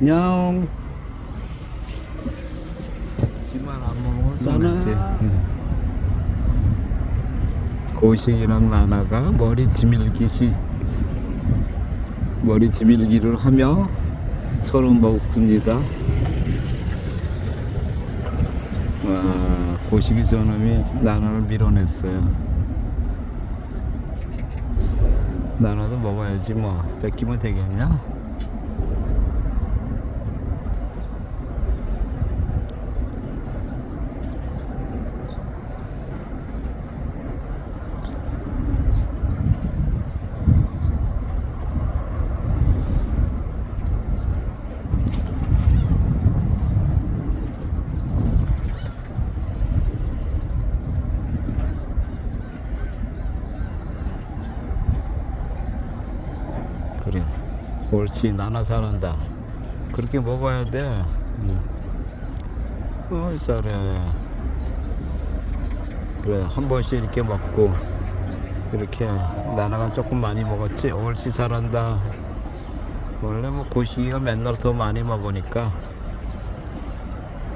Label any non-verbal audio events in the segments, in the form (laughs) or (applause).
냐옹 지만 안 먹으면 나나. 손해지. 고식이랑 나나가 머리 뒤밀기시 머리 뒤밀기를 하며 서로 먹습니다. 와 고식이 저놈이 나나를 밀어냈어요. 나나도 먹어야지 뭐 뺏기면 되겠냐? 그래 옳지 나나 잘한다. 그렇게 먹어야 돼. 응. 어이 잘해 그래 한 번씩 이렇게 먹고 이렇게 나나가 조금 많이 먹었지? 옳지 잘한다. 원래 뭐 고시기가 맨날 더 많이 먹으니까.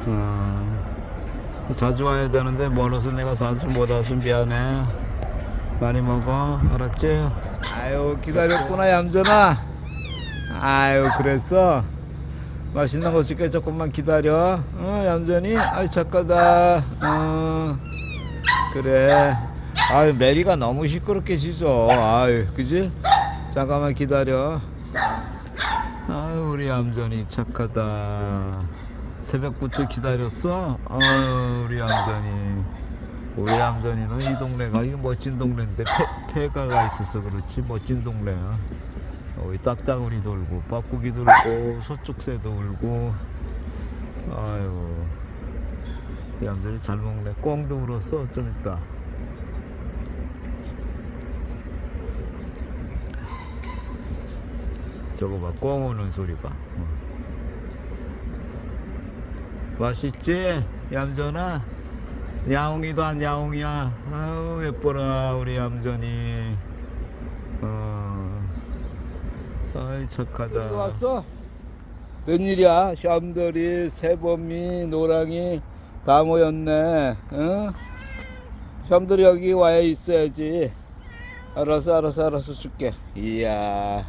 어, 자주 와야 되는데 멀어서 내가 자주 못 와서 미안해. 많이 먹어. 알았지? 아유 기다렸구나 얌전아 아유 그랬어? 맛있는 거 줄게. 조금만 기다려. 어 얌전히? 아유 착하다. 어 그래. 아유 메리가 너무 시끄럽게 짖어. 아유 그지? 잠깐만 기다려. 아유 우리 얌전히 착하다. 새벽부터 기다렸어? 아유 우리 얌전히. 우리 얌전이는 이 동네가 이 멋진 동네인데 폐, 폐가가 있어서 그렇지. 멋진 동네야 여기 딱따구리 돌고 뻐꾸기 돌고 소축새도 울고. 아유 얌전히 잘 먹네. 꽁도 울었어 좀 이따. 저거 봐꽁 우는 소리 봐. 어. 맛있지? 얌전아? 야옹이도 안 야옹이야. 아유 예뻐라 우리 얌전이. 어. 착하다. 왔어? 웬일이야? 샴돌이, 새범이, 노랑이 다 모였네. 응? 샴돌이 여기 와야 있어야지. 알았어, 알았어, 알았어 줄게. 이야,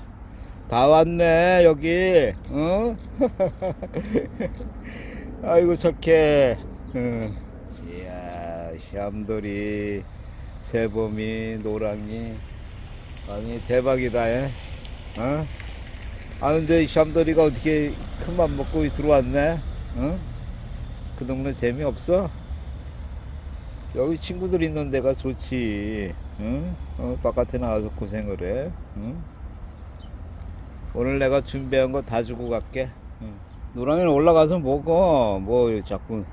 다 왔네 여기. 응? (laughs) 아이고 착해. 응. 이야, 샴돌이, 새봄이, 노랑이, 아니 대박이다, 에. 어? 아 근데 이 샴돌이가 어떻게 큰 맘 먹고 들어왔네? 어? 그 동네 재미없어? 여기 친구들 있는 데가 좋지. 응? 어, 바깥에 나가서 고생을 해. 응? 오늘 내가 준비한 거 다 주고 갈게. 응. 노랑이는 올라가서 먹어. 뭐 자꾸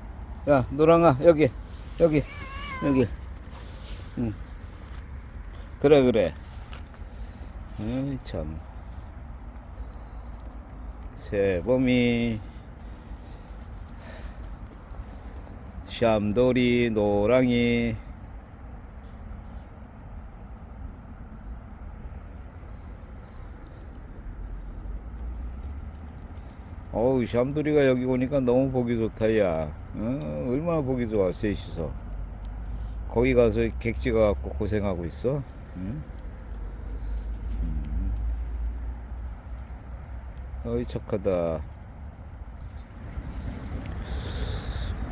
야, 노랑아, 여기, 여기, 여기. 응. 그래, 그래. 에이, 참. 새봄이, 샴돌이, 노랑이. 어우, 샴돌이가 여기 오니까 너무 보기 좋다, 야. 어, 얼마나 보기 좋아, 셋이서. 거기 가서 객지가 갖고 고생하고 있어. 응? 어이, 착하다.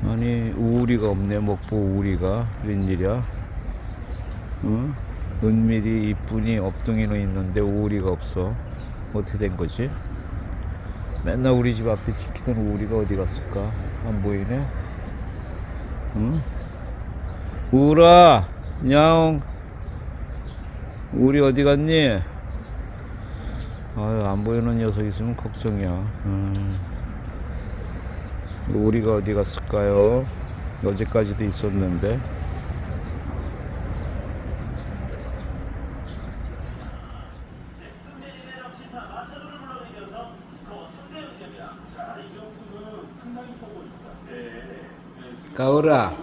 아니, 우울이가 없네, 먹보 우울이가. 웬일이야? 응? 은밀히 이쁜이 업둥이는 있는데 우울이가 없어. 어떻게 된 거지? 맨날 우리 집 앞에 지키던 우리가 어디 갔을까? 안 보이네. 응? 우라, 야옹. 우리 어디 갔니? 아유, 안 보이는 녀석 있으면 걱정이야. 음. 우리가 어디 갔을까요? 어제까지도 있었는데. 가을아,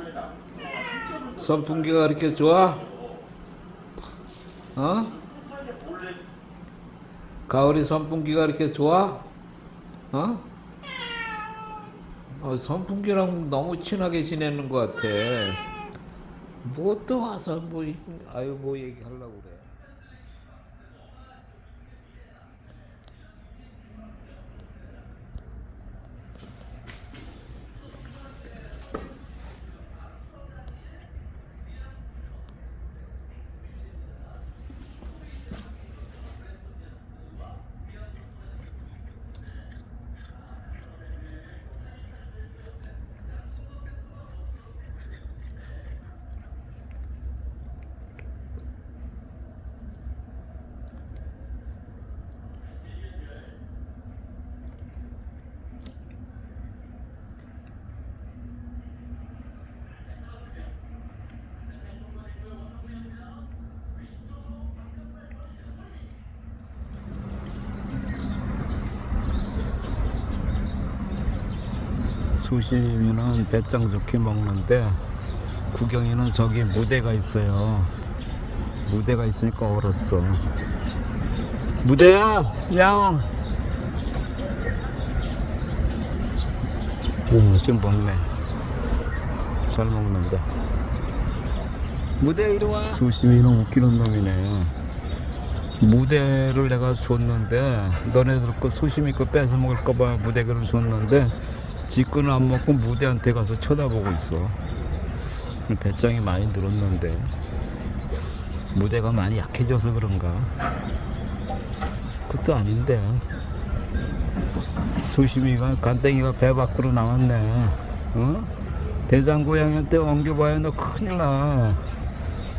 선풍기가 그렇게 좋아? 어? 가을이 선풍기가 이렇게 좋아? 어? 어 선풍기랑 너무 친하게 지내는 것 같아. 뭐 또 와서 뭐 아유 뭐 얘기하려고 그래. 수심이는 배짱 좋게 먹는데 구경이는 저기 무대가 있어요. 무대가 있으니까 얼었어. 무대야, 양. 오, 지금 먹네. 잘 먹는다. 무대 이리 와. 수심이는 웃기는 놈이네. 무대를 내가 줬는데 너네들 거 수심이 거 뺏어 먹을까봐 무대를 줬는데 지 거는 안 먹고 무대한테 가서 쳐다보고 있어. 배짱이 많이 늘었는데. 무대가 많이 약해져서 그런가? 그것도 아닌데. 수심이가 간땡이가 배 밖으로 나왔네. 어? 대장고양이한테 엉겨봐야 너 큰일 나.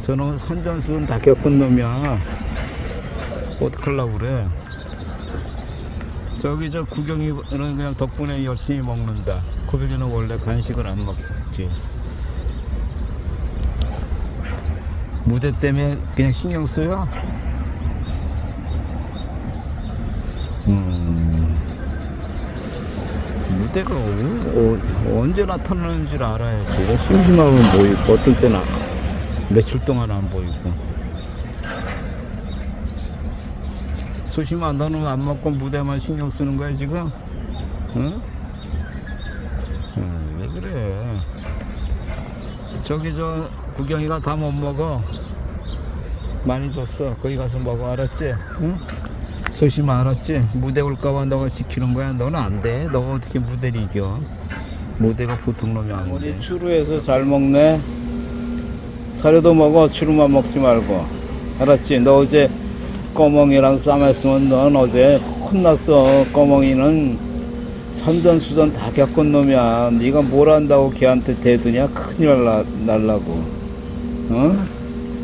저놈은 선전수는 다 겪은 놈이야. 어떡하려고 그래 저기 저 구경이는 그냥 덕분에 열심히 먹는다. 코백이는 원래 간식을 안 먹지. 무대 때문에 그냥 신경 써요? 음. 무대가 어, 어, 언제 나타나는지 를 알아야지. 심심하면 보이고 어떨 때는 며칠 동안 안 보이고 안 다는 안 먹고 무대만 신경 쓰는 거야 지금? 응? 응, 왜 그래? 저기 저 구경이가 다 못 먹어. 많이 줬어. 거기 가서 먹어 알았지? 응? 수심 알았지? 무대 올까봐 너가 지키는 거야. 너는 안 돼. 너가 어떻게 무대를 이겨? 무대가 보통 놈이 아닌데. 우리 추루해서 잘 먹네. 사료도 먹어. 추루만 먹지 말고. 알았지? 너 어제 꺼멍이랑 싸맸으면 넌 어제 혼났어. 꺼멍이는 선전수전 다 겪은 놈이야. 네가 뭘 한다고 걔한테 대드냐? 큰일 날, 날라고. 어?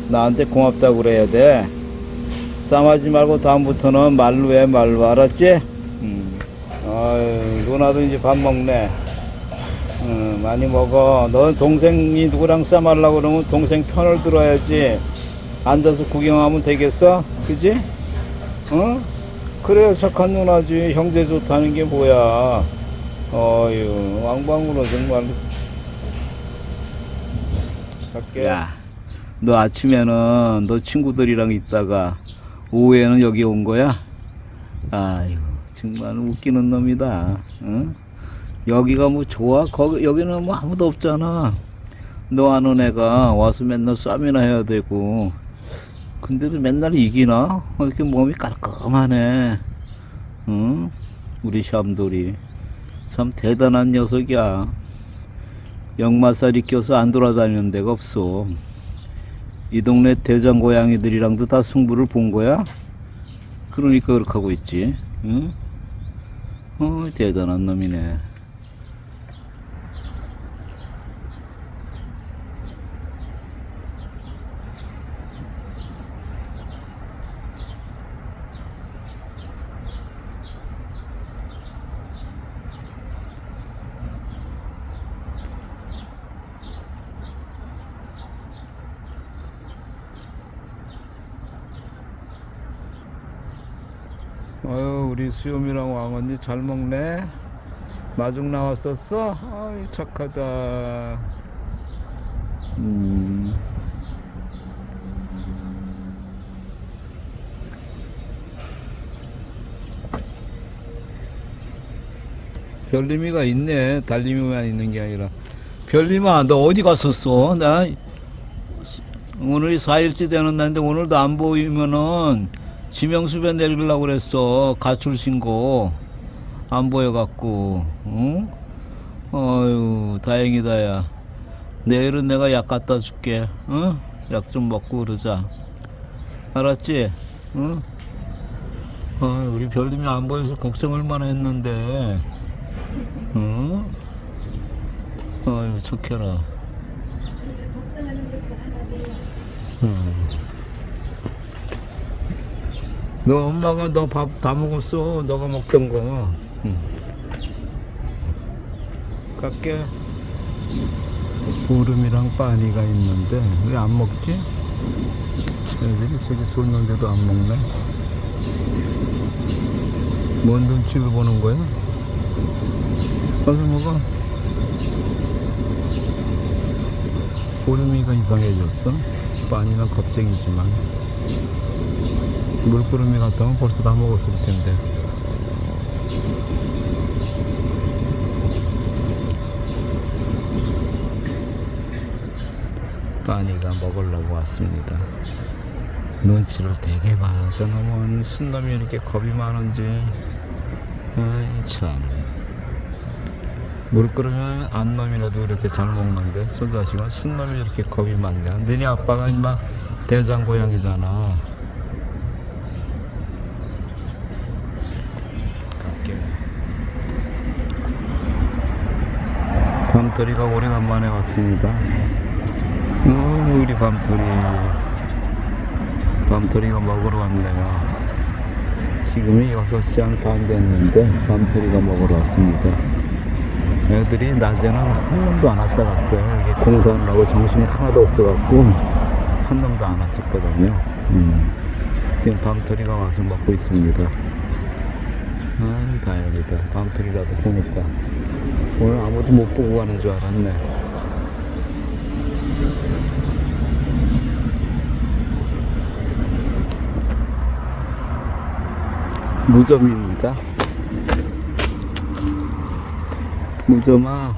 나한테 고맙다고 그래야 돼. 싸마지 말고 다음부터는 말로 해 말로 알았지? 음. 아유, 누나도 이제 밥 먹네. 응, 많이 먹어. 너 동생이 누구랑 싸말라고 그러면 동생 편을 들어야지. 앉아서 구경하면 되겠어? 그지? 어? 그래야 착한 누나지. 형제 좋다는 게 뭐야. 어휴, 왕방으로 정말. 갈게. 야, 너 아침에는 너 친구들이랑 있다가 오후에는 여기 온 거야? 아이고, 정말 웃기는 놈이다. 응? 여기가 뭐 좋아? 거기 여기는 뭐 아무도 없잖아. 너 아는 애가 와서 맨날 싸움이나 해야 되고. 근데도 맨날 이기나? 어, 이렇게 몸이 깔끔하네. 응? 우리 샴돌이 참 대단한 녀석이야. 역마살이 껴서 안 돌아다니는 데가 없어. 이 동네 대장 고양이들이랑도 다 승부를 본 거야? 그러니까 그렇게 하고 있지. 응? 어, 대단한 놈이네. 아유 우리 수염이랑 왕언니 잘 먹네 마중 나왔었어? 아이 착하다 음. 별님이가 있네. 달님이만 있는 게 아니라. 별님아, 너 어디 갔었어? 나 오늘이 4일째 되는 날인데 오늘도 안 보이면은 지명수배 내리려고 그랬어. 가출 신고. 안 보여갖고. 응? 어유 다행이다, 야. 내일은 내가 약 갖다 줄게. 응? 약 좀 먹고 그러자. 알았지? 응? 아, 우리 별님이 안 보여서 걱정 얼마나 했는데. 응? 아유, 착해라. 응. 너 엄마가 너 밥 다 먹었어. 너가 먹던 거. 응. 갈게. 보름이랑 빠니가 있는데 왜 안 먹지? 애들이 저기 줬는데도 안 먹네. 뭔 눈치를 보는 거야? 가서 먹어. 보름이가 이상해졌어. 빠니는 겁쟁이지만. 물구름이 같다면 벌써 다 먹었을 텐데. 빠니가 먹으려고 왔습니다. 눈치를 되게 봐요. 저놈은 순놈이 이렇게 겁이 많은지. 아이, 참. 물 끓으면 안놈이라도 이렇게 잘 먹는데, 소자식은 순놈이 이렇게 겁이 많냐. 너네 아빠가 임마 대장 고양이잖아. 갈게. 밤토리가 오래간만에 왔습니다. 어, 우리 밤토리. 밤토리가 먹으러 왔네요. 지금이 6시 한 반 됐는데 밤토리가 먹으러 왔습니다. 애들이 낮에는 한 놈도 안 왔다 갔어요. 이게 공사하느라고 정신이 하나도 없어갖고 한 놈도 안 왔었거든요. 음. 지금 밤토리가 와서 먹고 있습니다. 아, 다행이다. 밤토리라도 보니까. 오늘 아무도 못 보고 가는 줄 알았네. 무점입니다. 무점아.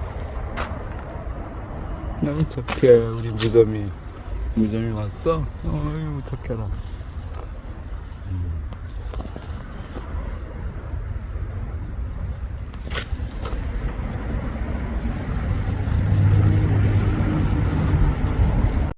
너무 착해, 우리 무점이. 무점이 왔어? 어휴. 음.